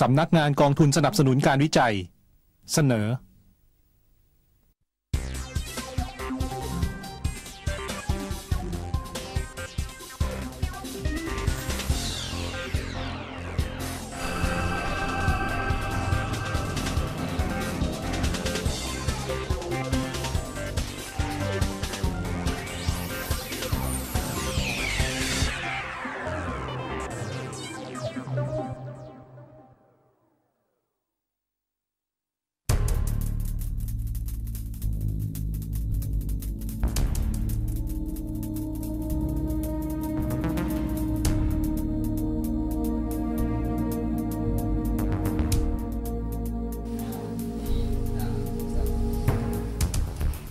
สำนักงานกองทุนสนับสนุนการวิจัย เสนอ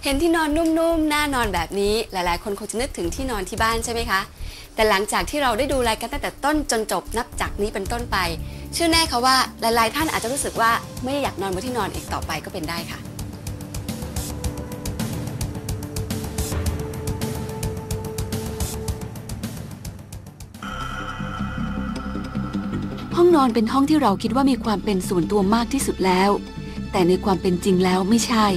เห็นที่นอนนุ่มๆ น่านอนแบบนี้ หลายๆ คนคงจะนึกถึงที่นอนที่บ้านใช่ไหมคะ แต่หลังจากที่เราได้ดูรายการตั้งแต่ต้นจนจบนับจากนี้เป็นต้นไป เชื่อแน่ค่ะว่าหลายๆ ท่านอาจจะรู้สึกว่าไม่อยากนอนบนที่นอนอีกต่อไปก็เป็นได้ค่ะห้องนอนเป็นห้องที่เราคิดว่ามีความเป็นส่วนตัวมากที่สุดแล้ว แต่ในความเป็นจริงแล้วไม่ใช่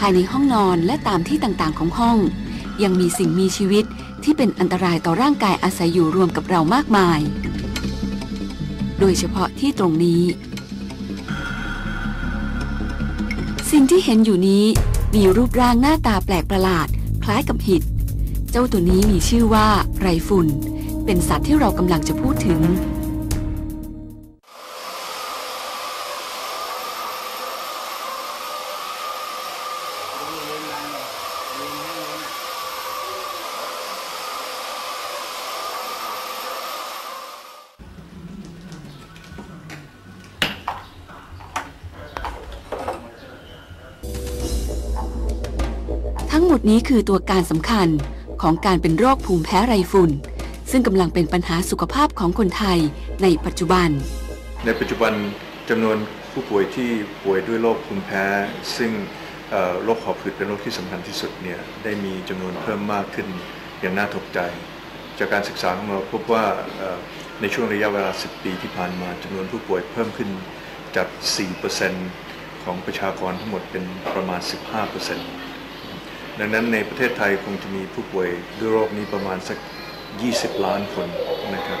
ภายในห้องนอนและตามที่ต่างๆของห้อง ยังมีสิ่งมีชีวิตที่เป็นอันตรายต่อร่างกายอาศัยอยู่รวมกับเรามากมาย โดยเฉพาะที่ตรงนี้ สิ่งที่เห็นอยู่นี้มีรูปร่างหน้าตาแปลกประหลาด คล้ายกับหิด เจ้าตัวนี้มีชื่อว่าไรฝุ่น เป็นสัตว์ที่เรากำลังจะพูดถึง ดนี้คือตัวการสำคัญของการเป็นโรคภูมิแพ้ไรฝุ่น ซึ่งกำลังเป็นปัญหาสุขภาพของคนไทยในปัจจุบัน ในปัจจุบันจำนวนผู้ป่วยที่ป่วยด้วยโรคภูมิแพ้ ซึ่งโรคหอบหืดเป็นโรคที่สำคัญที่สุดเนี่ยได้มีจำนวนเพิ่มมากขึ้นอย่างน่าตกใจ จากการศึกษาของเราพบว่าในช่วงระยะเวลา 10 ปีที่ผ่านมาจำนวนผู้ป่วยเพิ่มขึ้นจาก 4%ของประชากรทั้งหมดเป็นประมาณ 15% ดังนั้นในประเทศไทยคงจะมีผู้ป่วยด้วยโรคนี้ประมาณสัก 20 ล้านคนนะครับ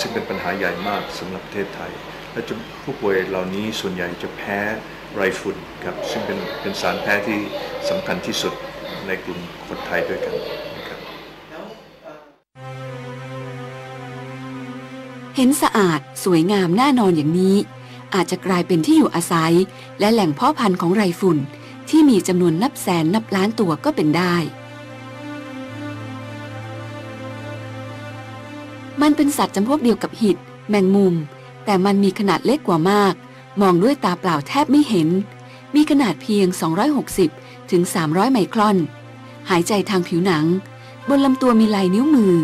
ซึ่งเป็นปัญหาใหญ่มากสำหรับประเทศไทย และจะผู้ป่วยเหล่านี้ส่วนใหญ่จะแพ้ไรฝุ่นครับซึ่งเป็นเป็นสารแพ้ที่สำคัญที่สุดในกลุ่มคนไทยด้วยกันนะครับเห็นสะอาดสวยงามน่านอนอย่างนี้ อาจจะกลายเป็นที่อยู่อาศัย และแหล่งเพาะพันธุ์ของไรฝุ่น ที่มีจำนวนนับแสนนับล้านตัวก็เป็นได้ มันเป็นสัตว์จำพวกเดียวกับหิด แมงมุม แต่มันมีขนาดเล็กกว่ามาก มองด้วยตาเปล่าแทบไม่เห็น มีขนาดเพียง 260 ถึง 300 ไมครอน หายใจทางผิวหนัง บนลำตัวมีลายนิ้วมือ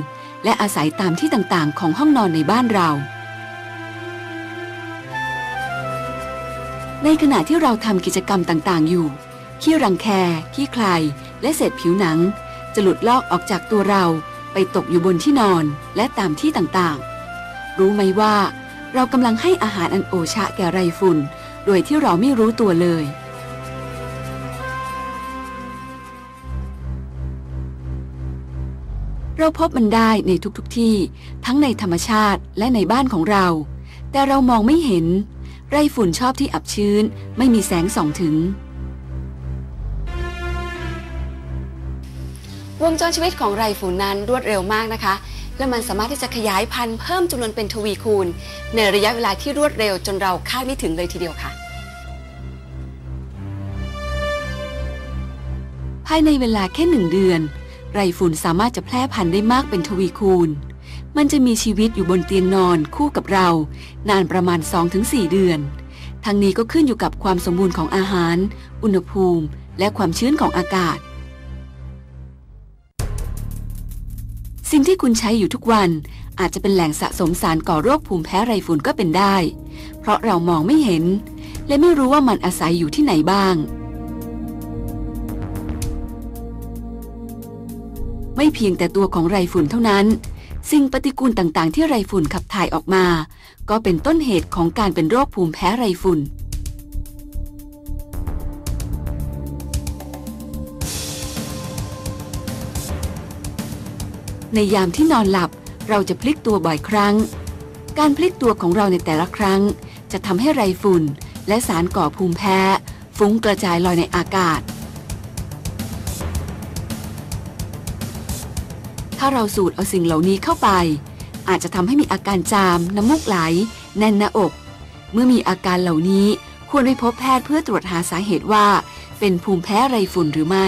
และอาศัยตามที่ต่างๆ ของห้องนอนในบ้านเราในขณะที่เราทำกิจกรรมต่าง ๆ อยู่ ขี้รังแคขี้ใครและเศษผิวหนัง จะหลุดลอกออกจากตัวเราไปตกอยู่บนที่นอนและตามที่ต่างๆ รู้ไหมว่า เรากำลังให้อาหารอันโอชะแก่ไรฝุ่น โดยที่เราไม่รู้ตัวเลย เราพบมันได้ในทุกๆทที่ ทั้งในธรรมชาติและในบ้านของเรา แต่เรามองไม่เห็น ไรฝุ่นชอบที่อับชื้นไม่มีแสงส่องถึง วงจรชีวิตของไรฝุ่นนั้นรวดเร็วมากนะคะ และมันสามารถที่จะขยายพันธุ์เพิ่มจำนวนเป็นทวีคูณ ในระยะเวลาที่รวดเร็วจนเราคาดไม่ถึงเลยทีเดียวค่ะ ภายในเวลาแค่หนึ่งเดือน ไรฝุ่นสามารถจะแพร่พันธุ์ได้มากเป็นทวีคูณ มันจะมีชีวิตอยู่บนเตียงนอนคู่กับเรา นานประมาณ 2-4 เดือนทั้งนี้ก็ขึ้นอยู่กับความสมบูรณ์ของอาหาร อุณหภูมิ และความชื้นของอากาศ สิ่งที่คุณใช้อยู่ทุกวันอาจจะเป็นแหล่งสะสมสารก่อโรคภูมิแพ้ไรฝุ่นก็เป็นได้ เพราะเรามองไม่เห็น และไม่รู้ว่ามันอาศัยอยู่ที่ไหนบ้าง ไม่เพียงแต่ตัวของไรฝุ่นเท่านั้น สิ่งปฏิกูลต่างๆ ที่ไรฝุ่นขับถ่ายออกมา ก็เป็นต้นเหตุของการเป็นโรคภูมิแพ้ไรฝุ่น ในยามที่นอนหลับ เราจะพลิกตัวบ่อยครั้ง การพลิกตัวของเราในแต่ละครั้ง จะทำให้ไรฝุ่น และสารก่อภูมิแพ้ ฟุ้งกระจายลอยในอากาศ ถ้าเราสูดเอาสิ่งเหล่านี้เข้าไป อาจจะทำให้มีอาการจาม น้ำมูกไหล แน่นหน้าอก เมื่อมีอาการเหล่านี้ควรไปพบแพทย์เพื่อตรวจหาสาเหตุว่า เป็นภูมิแพ้ไรฝุ่นหรือไม่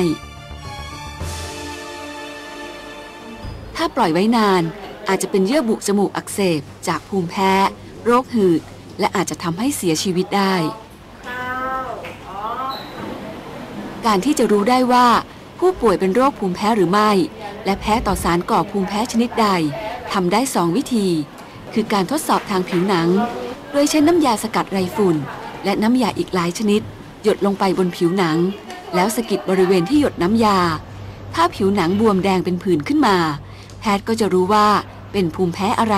ปล่อยไว้นาน อาจจะเป็นเยื่อบุจมูกอักเสบ จากภูมิแพ้ โรคหืด และอาจจะทำให้เสียชีวิตได้ การที่จะรู้ได้ว่า ผู้ป่วยเป็นโรคภูมิแพ้หรือไม่ และแพ้ต่อสารก่อภูมิแพ้ชนิดใดทำได้สองวิธี คือการทดสอบทางผิวหนัง โดยใช้น้ำยาสกัดไรฝุ่น และน้ำยาอีกหลายชนิด หยดลงไปบนผิวหนัง แล้วสะกิดบริเวณที่หยดน้ำยา ถ้าผิวหนังบวมแดงเป็นผื่นขึ้นมา แพทย์ก็จะรู้ว่าเป็นภูมิแพ้อะไร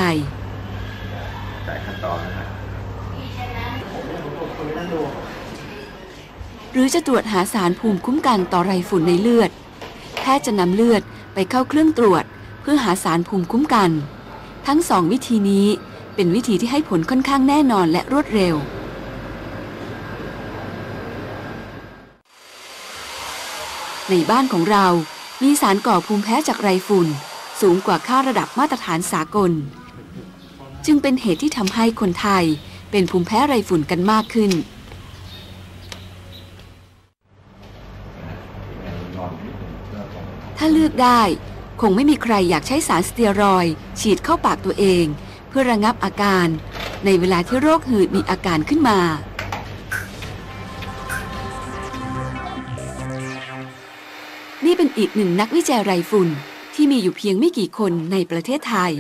แต่ขั้นตอนนะครับหรือจะตรวจหาสารภูมิคุ้มกันต่อไรฝุ่นในเลือด แพทย์จะนำเลือดไปเข้าเครื่องตรวจ เพื่อหาสารภูมิคุ้มกัน ทั้งสองวิธีนี้เป็นวิธีที่ให้ผลค่อนข้างแน่นอนและรวดเร็วในบ้านของเรา มีสารก่อภูมิแพ้จากไรฝุ่น สูงกว่าค่าระดับมาตรฐานสากล จึงเป็นเหตุที่ทำให้คนไทยเป็นภูมิแพ้ไรฝุ่นกันมากขึ้นถ้าเลือกได้ คงไม่มีใครอยากใช้สารสเตียรอย ฉีดเข้าปากตัวเอง เพื่อระงับอาการ ในเวลาที่โรคหืดมีอาการขึ้นมา นี่เป็นอีกหนึ่งนักวิจัยไรฝุ่น ที่มีอยู่เพียงไม่กี่คนในประเทศไทย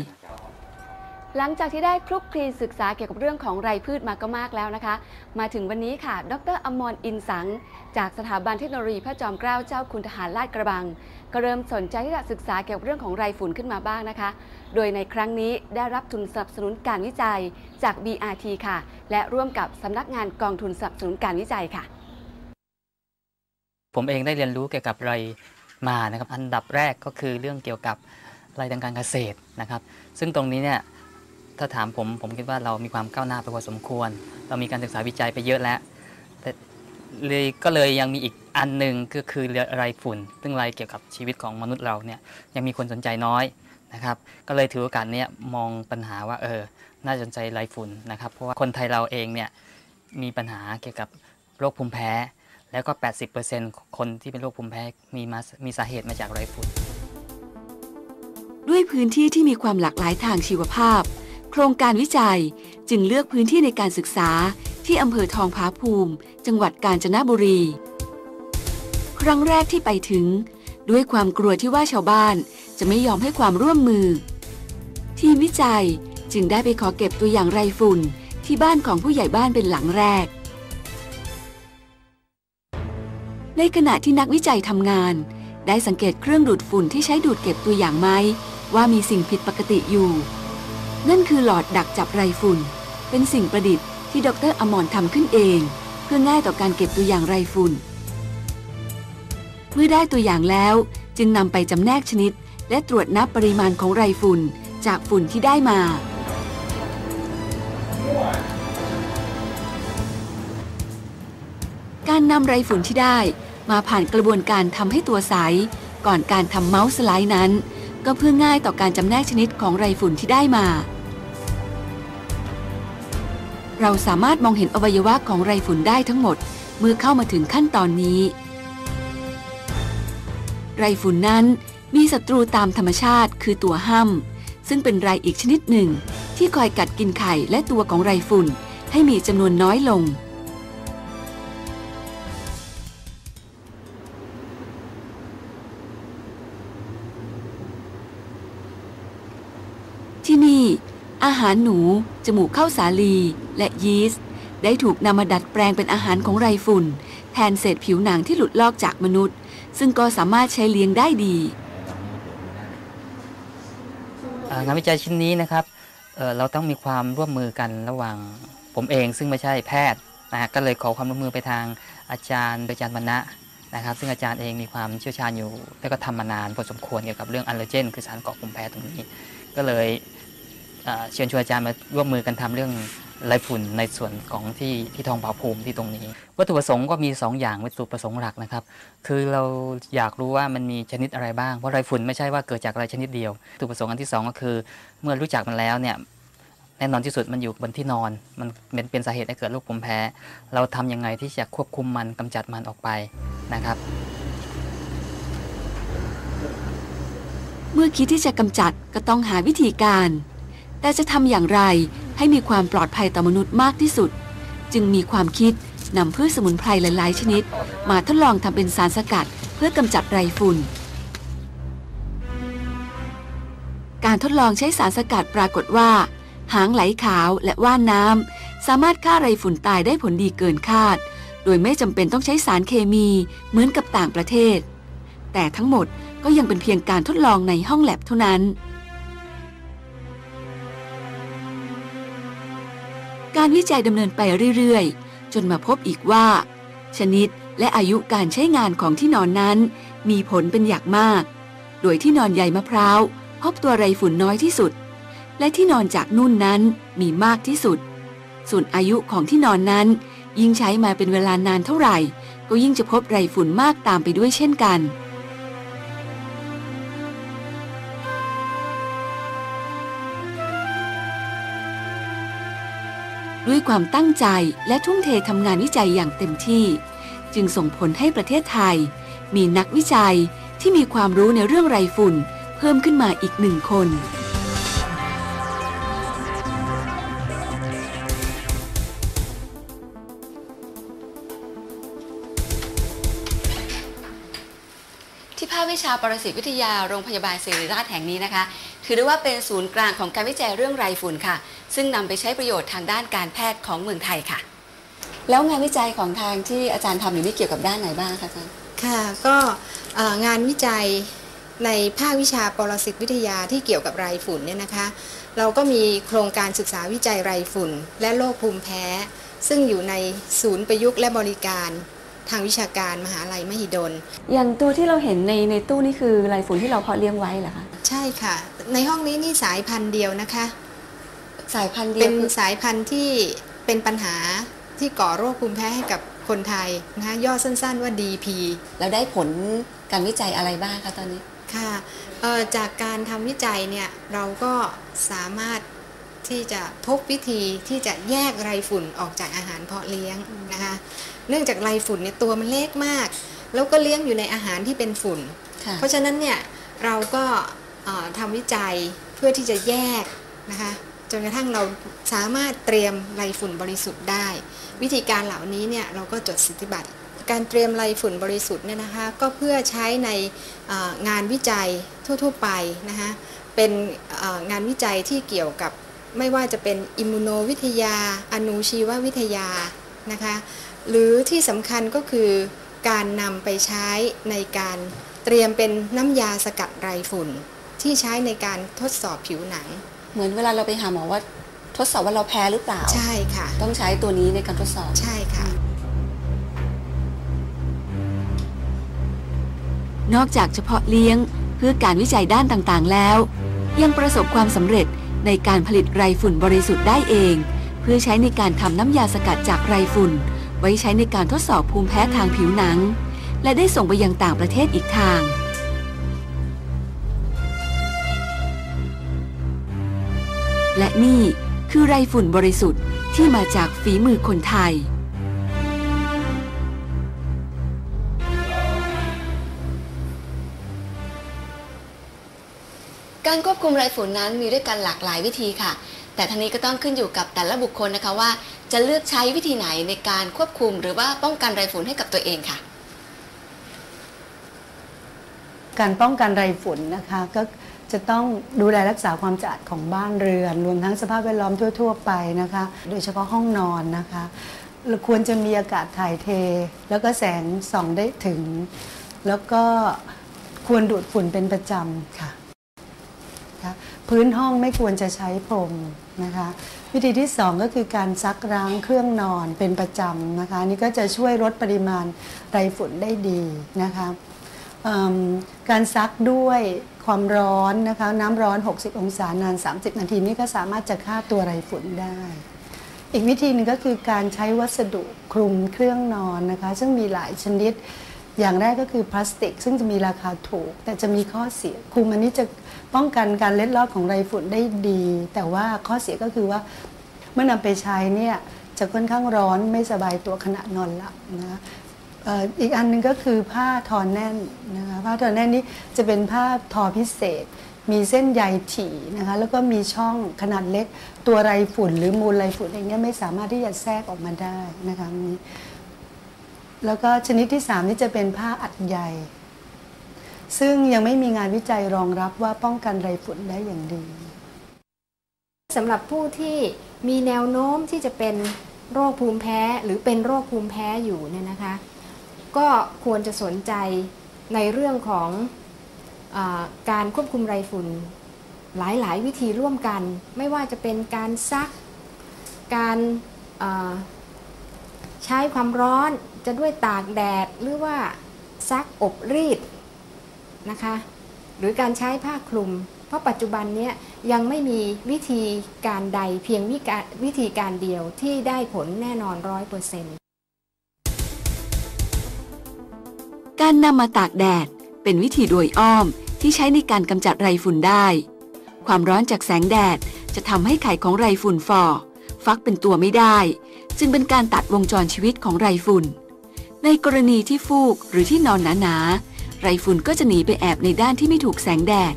หลังจากที่ได้คลุกคลีศึกษาเกี่ยวกับเรื่องของไรพืชมาก็มากแล้วนะคะ มาถึงวันนี้ค่ะ ดรอมรอินสัง จากสถาบันเทคโนโลยีพระจอมเกล้าเจ้าคุณทหารลาดกระบัง ก็เริ่มสนใจที่จะศึกษาเกี่ยวกับเรื่องของไรฝุ่นขึ้นมาบ้างนะคะ โดยในครั้งนี้ได้รับทุนสนับสนุนการวิจัยจาก BRT ค่ะ และร่วมกับสำนักงานกองทุนสนับสนุนการวิจัยค่ะ ผมเองได้เรียนรู้เกี่ยวกับไร มานะครับอันดับแรกก็คือเรื่องเกี่ยวกับไรทางการเกษตรนะครับ ซึ่งตรงนี้เนี่ยถ้าถามผมผมคิดว่าเรามีความก้าวหน้าไปพอสมควร เรามีการศึกษาวิจัยไปเยอะแล้วแต่เลยก็เลยยังมีอีกอันหนึ่งก็คือไรฝุ่น ซึ่งไรเกี่ยวกับชีวิตของมนุษย์เราเนี่ยยังมีคนสนใจน้อยนะครับ ก็เลยถือโอกาสนี้มองปัญหาว่าเออน่าสนใจไรฝุ่นนะครับ เพราะว่าคนไทยเราเองเนี่ยมีปัญหาเกี่ยวกับโรคภูมิแพ้ แล้วก็ 80%คนที่เป็นโรคภูมิแพ้มีมามีสาเหตุมาจากไรฝุ่นด้วยพื้นที่ที่มีความหลากหลายทางชีวภาพ โครงการวิจัยจึงเลือกพื้นที่ในการศึกษาที่อำเภอทองผาภูมิ จังหวัดกาญจนบุรี ครั้งแรกที่ไปถึง ด้วยความกลัวที่ว่าชาวบ้านจะไม่ยอมให้ความร่วมมือ ทีมวิจัยจึงได้ไปขอเก็บตัวอย่างไรฝุ่นที่บ้านของผู้ใหญ่บ้านเป็นหลังแรก ในขณะที่นักวิจัยทำงาน ได้สังเกตเครื่องดูดฝุ่นที่ใช้ดูดเก็บตัวอย่างไหมว่ามีสิ่งผิดปกติอยู่ นั่นคือหลอดดักจับไรฝุ่น เป็นสิ่งประดิษฐ์ที่ดรอมรทำขึ้นเอง เพื่อง่ายต่อการเก็บตัวอย่างไรฝุ่น เมื่อได้ตัวอย่างแล้วจึงนำไปจำแนกชนิด และตรวจนับปริมาณของไรฝุ่น จากฝุ่นที่ได้มา การนำไรฝุ่นที่ได้ มาผ่านกระบวนการทำให้ตัวใส ก่อนการทำเมาส์สไลด์นั้น ก็เพื่อง่ายต่อการจำแนกชนิดของไรฝุ่นที่ได้มา เราสามารถมองเห็นอวัยวะของไรฝุ่นได้ทั้งหมด เมื่อเข้ามาถึงขั้นตอนนี้ ไรฝุ่นนั้นมีศัตรูตามธรรมชาติคือตัวห้ำซึ่งเป็นไรอีกชนิดหนึ่ง ที่คอยกัดกินไข่และตัวของไรฝุ่นให้มีจำนวนน้อยลง อาหารหนู จมูกข้าวสาลีและยีสต์ ได้ถูกนำมาดัดแปลงเป็นอาหารของไรฝุ่น แทนเศษผิวหนังที่หลุดลอกจากมนุษย์ ซึ่งก็สามารถใช้เลี้ยงได้ดีงานวิจัยชิ้นนี้นะครับเเราต้องมีความร่วมมือกันระหว่างผมเอง ซึ่งไม่ใช่แพทย์นะฮะก็เลยขอความร่วมมือไปทางอาจารย์โดยอาจารย์บรรณะนะครับ ซึ่งอาจารย์เองมีความเชี่ยวชาญอยู่ แล้วก็ทำมานานพอสมควรเกี่ยวกับเรื่องอัลเลอร์เจน คือสารก่อภูมิแพ้ตรงนี้ ก็เลย เชิญชวนอาจารย์มาร่วมมือกันทำเรื่องไรฝุ่นในส่วนของที่ที่ทองผาภูมิที่ตรงนี้ วัตถุประสงค์ก็มี 2 อย่างวัตถุประสงค์หลักนะครับ คือเราอยากรู้ว่ามันมีชนิดอะไรบ้างเพราะไรฝุ่นไม่ใช่ว่าเกิดจากอะไรชนิดเดียววัตถุประสงค์อันที่สองก็คือ เมื่อรู้จักมันแล้วเนี่ยแน่นอนที่สุดมันอยู่บนที่นอน มันเป็นเป็นสาเหตุให้เกิดโรคภูมิแพ้ เราทำยังไงที่จะควบคุมมันกำจัดมันออกไปนะครับ เมื่อคิดที่จะกำจัดก็ต้องหาวิธีการ แต่จะทำอย่างไรให้มีความปลอดภัยต่อมนุษย์มากที่สุด จึงมีความคิดนำพืชสมุนไพรหลาย ๆ ชนิด มาทดลองทำเป็นสารสกัด เพื่อกำจัดไรฝุ่น การทดลองใช้สารสกัดปรากฏว่า หางไหลขาวและว่านน้ำสามารถฆ่าไรฝุ่นตายได้ผลดีเกินคาด โดยไม่จำเป็นต้องใช้สารเคมีเหมือนกับต่างประเทศ แต่ทั้งหมดก็ยังเป็นเพียงการทดลองในห้องแลบเท่านั้น การวิจัยดำเนินไปเรื่อยๆ จนมาพบอีกว่า ชนิดและอายุการใช้งานของที่นอนนั้น มีผลเป็นอย่างมาก โดยที่นอนใยมะพร้าวพบตัวไรฝุ่นน้อยที่สุด และที่นอนจากนุ่นนั้นมีมากที่สุด ส่วนอายุของที่นอนนั้น ยิ่งใช้มาเป็นเวลานานเท่าไหร่ ก็ยิ่งจะพบไรฝุ่นมากตามไปด้วยเช่นกัน ด้วยความตั้งใจและทุ่มเททำงานวิจัยอย่างเต็มที่ จึงส่งผลให้ประเทศไทย มีนักวิจัยที่มีความรู้ในเรื่องไรฝุ่น เพิ่มขึ้นมาอีกหนึ่งคน ที่ภาควิชาปรสิตวิทยาโรงพยาบาลศิริราชแห่งนี้นะคะ ถือได้ว่าเป็นศูนย์กลางของการวิจัยเรื่องไรฝุ่นค่ะ ซึ่งนำไปใช้ประโยชน์ทางด้านการแพทย์ของเมืองไทยค่ะ แล้วงานวิจัยของทางที่อาจารย์ทำอยู่นี่เกี่ยวกับด้านไหนบ้างคะอาจารย์ค่ะก็เอ่องานวิจัยในภาควิชาปรสิตวิทยาที่เกี่ยวกับไรฝุ่นเนี่ยนะคะ เราก็มีโครงการศึกษาวิจัยไรฝุ่น และโรคภูมิแพ้ ซึ่งอยู่ในศูนย์ประยุกต์และบริการทางวิชาการมหาลัยมหิดล อย่างตัวที่เราเห็นในในตู้นี่คือไรฝุ่นที่เราเพาะเลี้ยงไว้เหรอคะ ใช่ค่ะ ในห้องนี้นี่สายพันธุ์เดียวนะคะ สายพันธุ์เดีเป็ยวนคือสายพันธุ์ที่เป็นปัญหาที่ก่อโรคภูมิแพ้ให้กับคนไทยนะคะย่อสั้นๆว่า DP แล้วได้ผลการวิจัยอะไรบ้างคะตอนนี้ค่ะเอ่อจากการทำวิจัยเนี่ยเราก็สามารถที่จะพบวิธีที่จะแยกไรฝุ่นออกจากอาหารเพาะเลี้ยงนะคะเนื่องจากไรฝุ่นเนี่ยตัวมันเล็กมาก แล้วก็เลี้ยงอยู่ในอาหารที่เป็นฝุ่นค่ะเพราะฉะนั้นเนี่ยเราก็เอ่อทำวิจัยเพื่อที่จะแยกนะคะ จนกระทั่งเราสามารถเตรียมไรฝุ่นบริสุทธิ์ได้ วิธีการเหล่านี้เนี่ยเราก็จดสิทธิบัตรการเตรียมไรฝุ่นบริสุทธิ์เนี่ยนะคะก็เพื่อใช้ในงานวิจัยทั่ว ๆ ไปนะคะเป็นงานวิจัยที่เกี่ยวกับไม่ว่าจะเป็นอิมมูโนวิทยา อนุชีววิทยานะคะหรือที่สำคัญก็คือการนำไปใช้ในการเตรียมเป็นน้ำยาสกัดไรฝุ่น ที่ใช้ในการทดสอบผิวหนัง เหมือนเวลาเราไปหาหมอว่าทดสอบว่าเราแพ้หรือเปล่า ใช่ค่ะ ต้องใช้ตัวนี้ในการทดสอบ ใช่ค่ะ นอกจากเฉพาะเลี้ยงเพื่อการวิจัยด้านต่างๆ แล้ว ยังประสบความสำเร็จในการผลิตไรฝุ่นบริสุทธิ์ได้เอง เพื่อใช้ในการทำน้ำยาสกัดจากไรฝุ่น ไว้ใช้ในการทดสอบภูมิแพ้ทางผิวหนัง และได้ส่งไปยังต่างประเทศอีกทาง และนี่คือไรฝุ่นบริสุทธิ์ที่มาจากฝีมือคนไทย การควบคุมไรฝุ่นนั้นมีด้วยกันหลากหลายวิธีค่ะ แต่ทั้งนี้ก็ต้องขึ้นอยู่กับแต่ละบุคคลนะคะว่า จะเลือกใช้วิธีไหนในการควบคุม หรือว่าป้องกันไรฝุ่นให้กับตัวเองค่ะ การป้องกันไรฝุ่นนะคะก็ จะต้องดูแลรักษาความสะอาดของบ้านเรือน รวมทั้งสภาพแวดล้อมทั่ว ๆ ไปนะคะ โดยเฉพาะห้องนอนนะคะเราควรจะมีอากาศถ่ายเท แล้วก็แสงส่องได้ถึง แล้วก็ควรดูดฝุ่นเป็นประจำค่ะคะพื้นห้องไม่ควรจะใช้พรมนะคะ วิธีที่ 2 ก็คือการซักล้างเครื่องนอนเป็นประจำนะคะนี่ก็จะช่วยลดปริมาณไรฝุ่นได้ดีนะคะ การซักด้วยความร้อนนะคะน้ำร้อน 60 องศานาน 30 นาทีนี่ก็สามารถจะฆ่าตัวไรฝุ่นได้ อีกวิธีหนึ่งก็คือการใช้วัสดุคลุมเครื่องนอนนะคะ ซึ่งมีหลายชนิด อย่างแรกก็คือพลาสติก ซึ่งจะมีราคาถูก แต่จะมีข้อเสียคลุมอันนี้จะป้องกันการเล็ดลอดของไรฝุ่นได้ดี แต่ว่าข้อเสียก็คือว่าเมื่อนำไปใช้เนี่ยจะค่อนข้างร้อนไม่สบายตัวขณะนอนหลับนะคะ อีกอันหนึงก็คือผ้าทอแน่นนะคะผ้าทอแน่นนี้จะเป็นผ้าทอพิเศษ มีเส้นใยถี่นะคะแล้วก็มีช่องขนาดเล็ก ตัวไรฝุ่นหรือมูลไรฝุ่นเองเนี่ยไม่สามารถที่จะแทรกออกมาได้นะคะนี้แล้วก็ชนิดที่ 3 นี่จะเป็นผ้าอัดใยซึ่งยังไม่มีงานวิจัยรองรับว่าป้องกันไรฝุ่นได้อย่างดีสำหรับผู้ที่มีแนวโน้มที่จะเป็นโรคภูมิแพ้หรือเป็นโรคภูมิแพ้อยู่เนี่ยนะคะ ก็ควรจะสนใจในเรื่องของอการควบคุมไรฝุ่นหลาย ๆ วิธีร่วมกัน ไม่ว่าจะเป็นการซัก การใช้ความร้อนจะด้วยตากแดดหรือว่าซักอบรีดนะคะหรือการใช้ผ้าคลุม เพราะปัจจุบันนี้ยังไม่มีวิธีการใดเพียงวิธีการเดียวที่ได้ผลแน่นอนร้อยเปอร์เซ็นต์ การนำมาตากแดด เป็นวิธีโดยอ้อมที่ใช้ในการกำจัดไรฝุ่นได้ ความร้อนจากแสงแดดจะทำให้ไข่ของไรฝุ่นฝ่อฟักเป็นตัวไม่ได้ จึงเป็นการตัดวงจรชีวิตของไรฝุ่น ในกรณีที่ฟูกหรือที่นอนหนาๆไรฝุ่นก็จะหนีไปแอบในด้านที่ไม่ถูกแสงแดด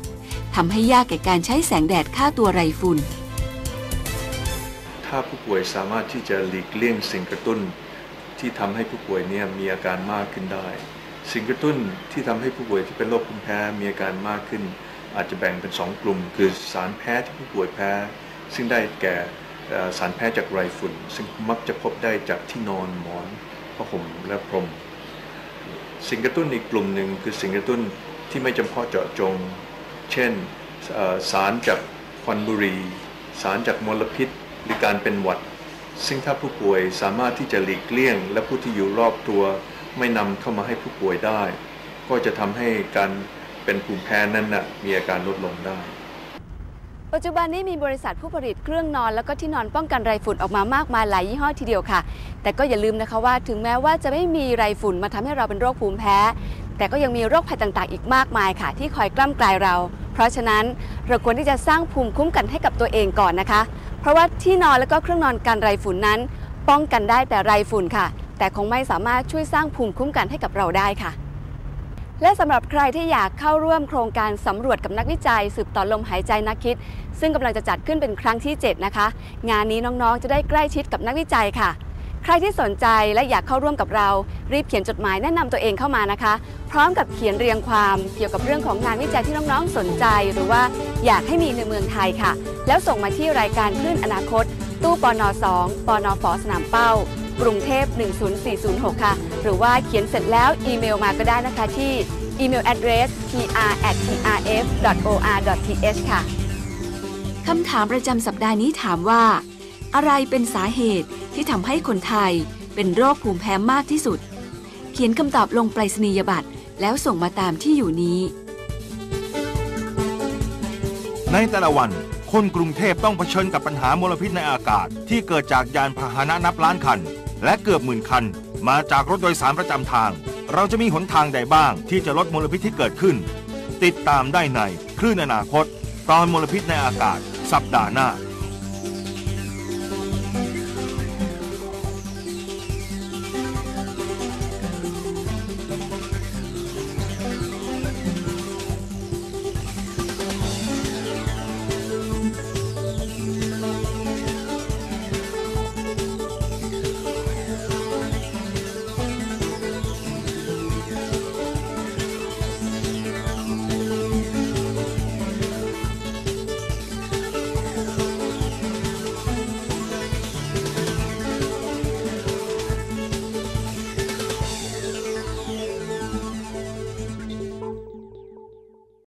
ทำให้ยากแก่การใช้แสงแดดฆ่าตัวไรฝุ่น ถ้าผู้ป่วยสามารถที่จะหลีกเลี่ยงสิ่งกระตุ้น ที่ทำให้ผู้ป่วยเนี่ยมีอาการมากขึ้นได้ สิ่งกระตุ้นที่ทำให้ผู้ป่วยที่เป็นโรคภูมิแพ้มีอาการมากขึ้น อาจจะแบ่งเป็น 2 กลุ่ม คือสารแพ้ที่ผู้ป่วยแพ้ ซึ่งได้แก่สารแพ้จากไรฝุ่น ซึ่งมักจะพบได้จากที่นอนหมอนผ้าห่มและพรม สิ่งกระตุ้นอีกกลุ่มหนึ่งคือสิ่งกระตุ้นที่ไม่จำเพาะเจาะจง เช่นสารจากควันบุหรี่สารจากมลพิษ หรือการเป็นหวัด ซึ่งถ้าผู้ป่วยสามารถที่จะหลีกเลี่ยง และผู้ที่อยู่รอบตัว ไม่นำเข้ามาให้ผู้ป่วยได้ ก็จะทำให้การเป็นภูมิแพ้นั้นนะมีอาการลดลงได้ ปัจจุบันนี้มีบริษัทผู้ผลิตเครื่องนอน แล้วก็ที่นอนป้องกันไรฝุ่นออกมามากมายหลายยี่ห้อทีเดียวค่ะ แต่ก็อย่าลืมนะคะว่าถึงแม้ว่าจะไม่มีไรฝุ่นมาทำให้เราเป็นโรคภูมิแพ้ แต่ก็ยังมีโรคภัยต่างๆ อีกมากมายค่ะ ที่คอยกล้ำกลายเรา เพราะฉะนั้นเราควรที่จะสร้างภูมิคุ้มกันให้กับตัวเองก่อนนะคะ เพราะว่าที่นอนแล้วก็เครื่องนอนกันไรฝุ่นนั้น ป้องกันได้แต่ไรฝุ่นค่ะ แต่คงไม่สามารถช่วยสร้างภูมิคุ้มกันให้กับเราได้ค่ะ และสำหรับใครที่อยากเข้าร่วมโครงการสำรวจกับนักวิจัย สืบต่อลมหายใจนักคิด ซึ่งกำลังจะจัดขึ้นเป็นครั้งที่ 7 นะคะ งานนี้น้องๆ จะได้ใกล้ชิดกับนักวิจัยค่ะ ใครที่สนใจและอยากเข้าร่วมกับเรา รีบเขียนจดหมายแนะนำตัวเองเข้ามานะคะ พร้อมกับเขียนเรียงความเกี่ยวกับเรื่องของงานวิจัยที่น้องๆ สนใจ หรือว่าอยากให้มีในเมืองไทยค่ะ แล้วส่งมาที่รายการคลื่นอนาคต ตู้ปน2ปนฝสนามเป้า กรุงเทพ 10406 ค่ะ หรือว่าเขียนเสร็จแล้วอีเมลมาก็ได้นะคะที่อีเมล address pr@trf.or.th ค่ะ คำถามประจำสัปดาห์นี้ถามว่า อะไรเป็นสาเหตุที่ทำให้คนไทยเป็นโรคภูมิแพ้มากที่สุด เขียนคำตอบลงไปรษณียบัตรแล้วส่งมาตามที่อยู่นี้ ในแต่ละวันคนกรุงเทพต้องเผชิญกับปัญหามลพิษในอากาศ ที่เกิดจากยานพาหนะนับล้านคัน และเกือบหมื่นคัน มาจากรถโดยสารประจำทาง เราจะมีหนทางใดบ้างที่จะลดมลพิษที่เกิดขึ้น ติดตามได้ในคลื่นอนาคต ตอนมลพิษในอากาศ สัปดาห์หน้า